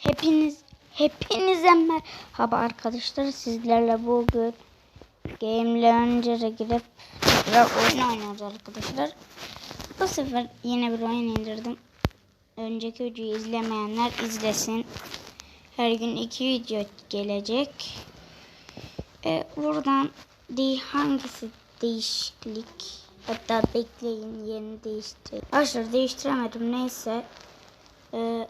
Hepiniz hepinize merhaba arkadaşlar. Sizlerle bugün Game Launcher'a girip tekrar oyun oynuyoruz arkadaşlar. Bu sefer yine bir oyun indirdim. Önceki videoyu izlemeyenler izlesin. Her gün iki video gelecek. Ee, buradan de hangisi değişiklik? Hatta bekleyin yeni değiştir. Arkadaşlar değiştiremedim neyse. Ee,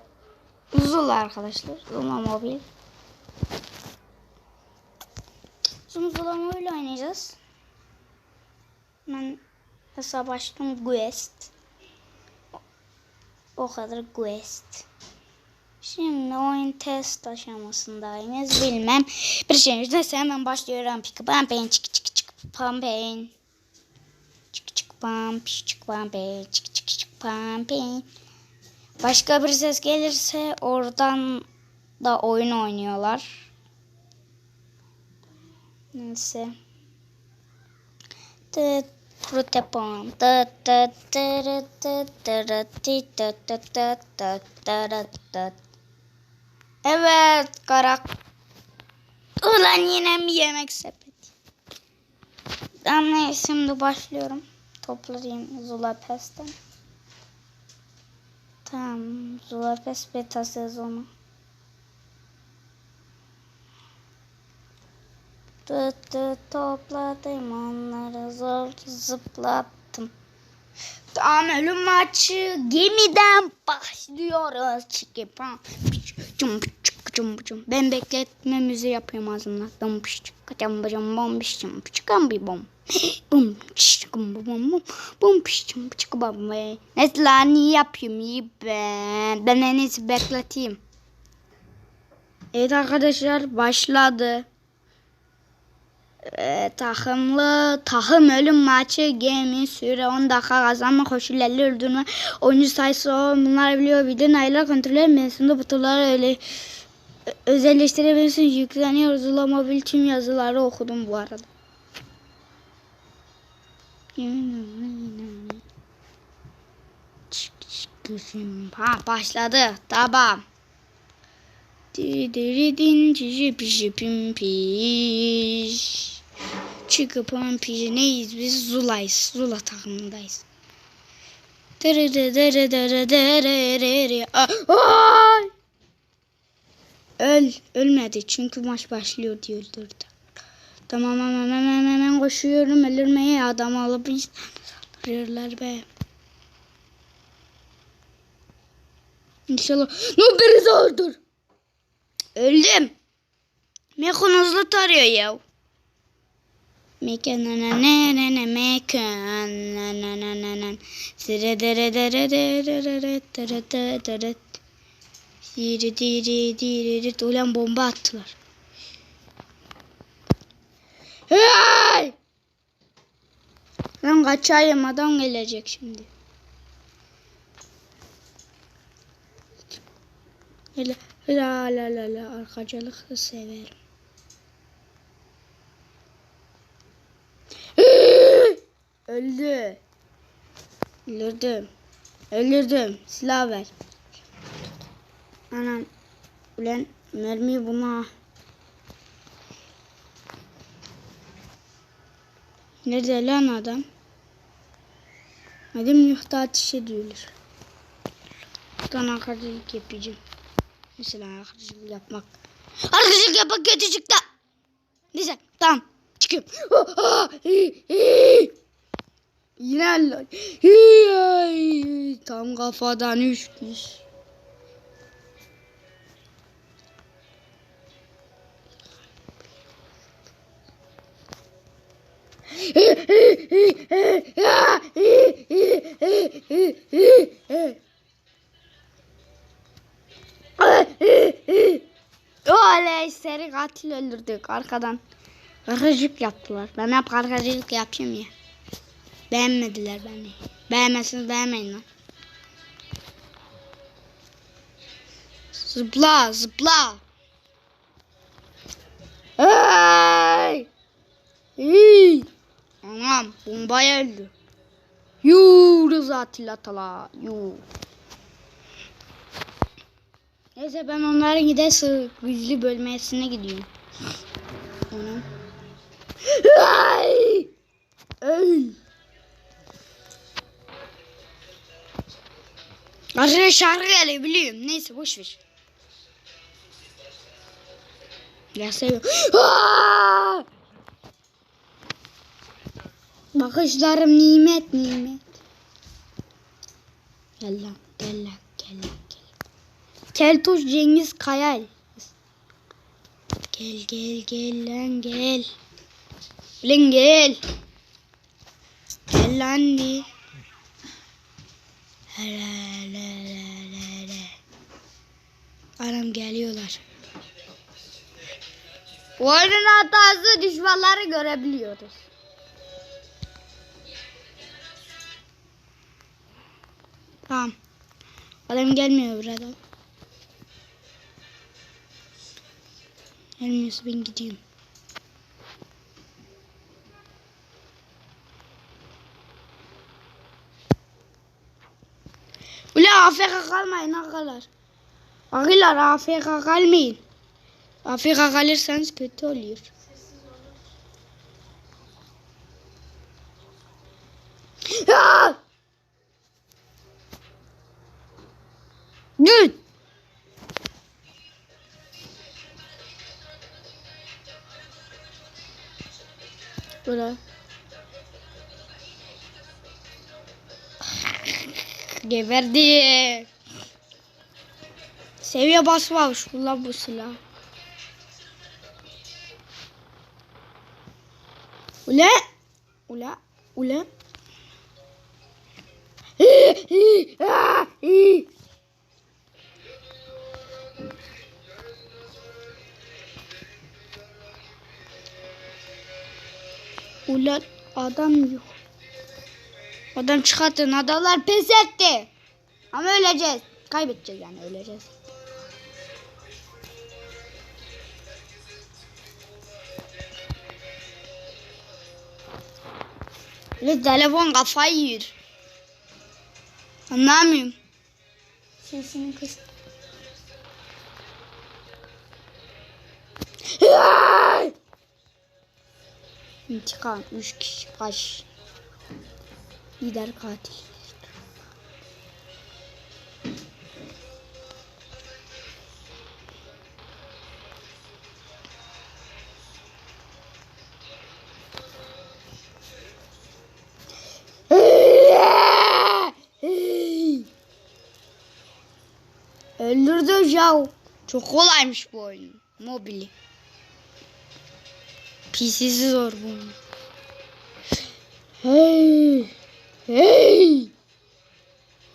Zula arkadaşlar. Zula mobil. Şimdi Zula mobil oynayacağız. Ben hesap açtım Quest. O kadar Quest. Şimdi oyun test aşamasındayız. Bilmem. Bir şey yüzde hemen başlıyorum. Pika pampen çık çık çık pampen. Çık çık pam çık pampen çık çık çık pampen. Başka bir ses gelirse oradan da oyun oynuyorlar. Neyse. Tıt. Evet karak. Ulan yine mi yemek sepeti? Ben ne şimdi başlıyorum. Toplayayım Zula Pest'ten. Tamam. Zulapes beta sezonu. Tut tut topladım onları zor zıplattım. Tamam ölüm maçı gemiden başlıyoruz. Çıkıpam. Cum çık cum cum. Ben bekletme müziği yapıyorum ağzımla. Dum çık cam cam bom çık çıkan bir bom. Bum çık bum bum bum bum çık çık bom ve. Neyse lan iyi yapayım iyi ben. Ben en iyisi bekleteyim. Evet arkadaşlar başladı. Ee, takımlı takım ölüm maçı gemi süre 10 dakika kazanma koşullarla öldürme oyuncu sayısı o bunlar biliyor bildiğin aylar kontrol menüsünde bu turları öyle ö- özelleştirebilirsiniz yükleniyor Zula mobil tüm yazıları okudum bu arada ha başladı tamam Diridin cici pişi pim piş. Çıkıp on pişi neyiz biz Zula'yız. Zula takımındayız. Dere dere dere dere dere dere. Ay! Öl. Ölmedi çünkü maç başlıyor diye öldürdü. Tamam hemen hemen hemen koşuyorum ölürmeye adam alıp saldırıyorlar be. İnşallah. Ne birisi öldür. Öldüm. Mekon hızlı tarıyor ya. Mekan na ne ne ne mekan na na na na na Sire dere dere dere dere dere dere dere diri diri diri Ulan bomba attılar. Hey! Lan kaçayım adam gelecek şimdi. Hele la la la la arkacılık severim. Öldü. Öldürdüm. Öldürdüm. Silah ver. Anam. Ulan mermi buna. Nerede lan adam? Adam yuhta ateş ediyorlar. Buradan arkadaşlık yapacağım. Mesela arkadaşlık yapmak. Arkadaşlık yapmak kötü çıktı. Neyse tamam çıkıyorum. Yine Allah. Tam kafadan üç Oley seri katil öldürdük arkadan. Karıcık yaptılar. Ben hep karıcılık yapayım ya. Beğenmediler beni. Beğenmezsiniz beğenmeyin lan. Zıpla zıpla. Hey! Hey! Anam bombaya öldü. Yuu Rıza Atilla. Yuu. Neyse ben onların gide gizli bölmesine gidiyorum. Anam. Ay! Öl. Aslında şarkı geliyor biliyorum. Neyse boş ver. Ya seviyorum. Bakışlarım nimet nimet. Gel lan gel lan gel lan gel. Keltoş Cengiz Kayal. Gel gel gel lan gel. Lan gel. Gel lan di. Anam geliyorlar. Oyunun hatası düşmanları görebiliyoruz. Tamam. Adam gelmiyor burada. Gelmiyorsa ben gidiyorum. Ula AFK kalmayın arkadaşlar. Arkadaşlar AFK kalmayın. AFK kalırsanız kötü oluyor. Bura. Geberdi. Seviye basmamış ulan bu silah. Ula. Ula. Ula. Ulan adam yok. Adam çıkartın adamlar pes etti. Ama öleceğiz. Kaybedeceğiz yani öleceğiz. Öyle telefon kafayı yiyor. Anlamıyorum. Sesini kıs. İntikam. Üç kişi kaç. Lider katil. Öldürdü ya. Çok kolaymış bu oyun. Mobili. PC'si zor bu. Hey. Hey.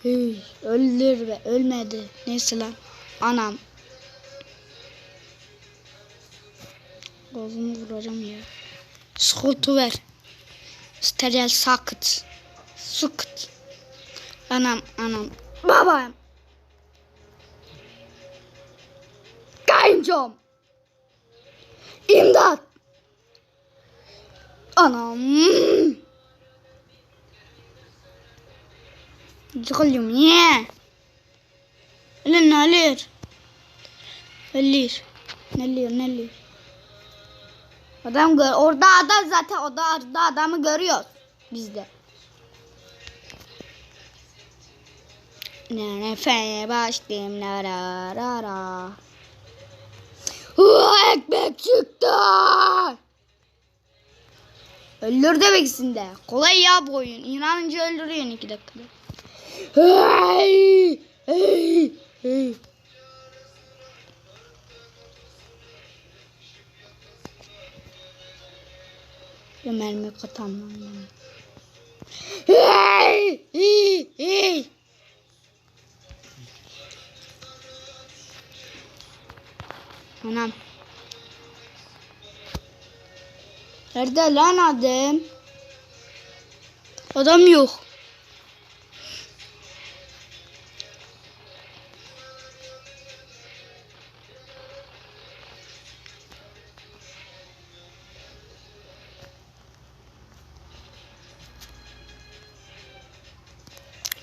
Hey. Öldür be. Ölmedi. Neyse lan. Anam. Gözümü vuracağım ya. Sıkıntı ver. Steril sakıt. Sıkıt. Anam anam. Babam. Kayıncom. İmdat. Anam. Çıkıyorum niye? Öyle ne alır? Alır ne alır? Adam gör orada adam zaten orada, orada adamı görüyoruz biz de. Ne nefeye başlayayım la ra ra ra. Ekmek çıktı. Öldür demek de. Kolay ya bu oyun. İnanınca öldürüyorsun iki dakikada. Hey, hey, hey. Mermi katamam. Hey, hey, hey. Anam. Nerede lan adam? Adam yok.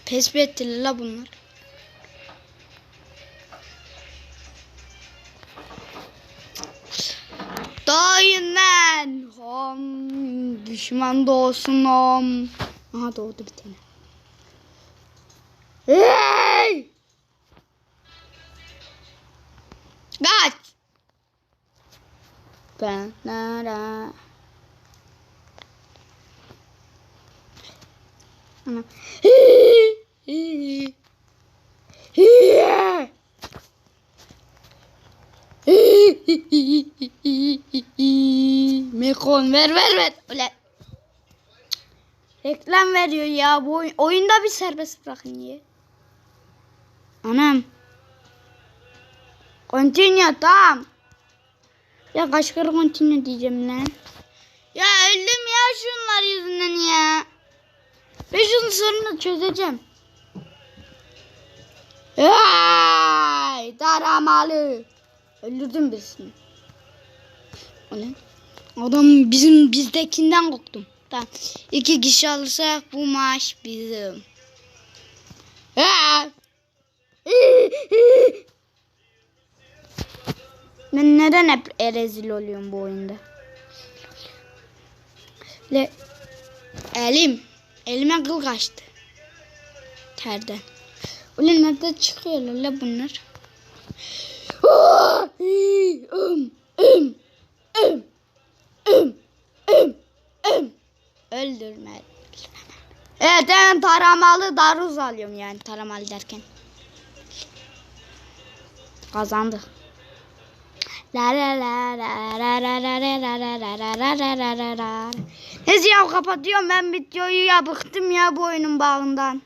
Tespit ettiler la bunlar. Düşman doğsun om. Aha doğdu bir tane. Hey! Kaç. Ben nara. Ana. Mekon ver ver ver. Ulan. Reklam veriyor ya. Bu oyun- oyunda bir serbest bırakın ya. Anam. Continue tamam. Ya kaç kere continue diyeceğim lan. Ya öldüm ya şunlar yüzünden ya. Ben şunun sorunu çözeceğim. Ay, taramalı. Öldürdüm birisini. O ne? Adam bizim bizdekinden korktum. Tamam. İki kişi alırsak bu maaş bizim. Ben neden hep rezil oluyorum bu oyunda? Le elim. Elime kıl kaçtı. Terden. Ulan nerede çıkıyorlar la bunlar? Aa! Im, öldürme. Evet ben taramalı daruz alıyorum yani taramalı derken. Kazandı. Neyse ya kapatıyorum ben videoyu ya bıktım ya bu oyunun bağından.